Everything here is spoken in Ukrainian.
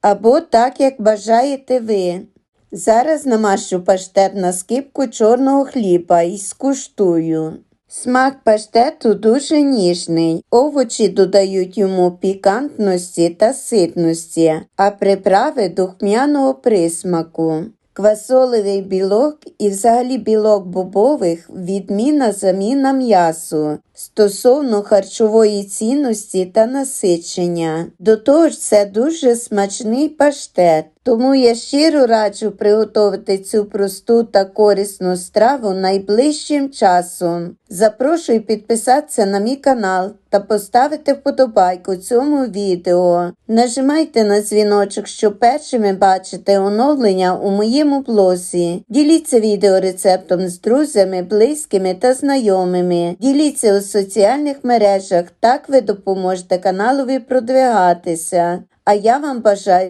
або так, як бажаєте ви. Зараз намащу паштет на скипку чорного хліба і скуштую. Смак паштету дуже ніжний, овочі додають йому пікантності та ситності, а приправи духмяного присмаку. Квасолевий білок і взагалі білок бобових відміна заміна м'ясу стосовно харчової цінності та насичення. До того ж, це дуже смачний паштет. Тому я щиро раджу приготувати цю просту та корисну страву найближчим часом. Запрошую підписатися на мій канал та поставити вподобайку цьому відео. Нажимайте на дзвіночок, щоб першими бачити оновлення у моєму блозі. Діліться відеорецептом з друзями, близькими та знайомими. Діліться у соціальних мережах, так ви допоможете каналові продвигатися. А я вам бажаю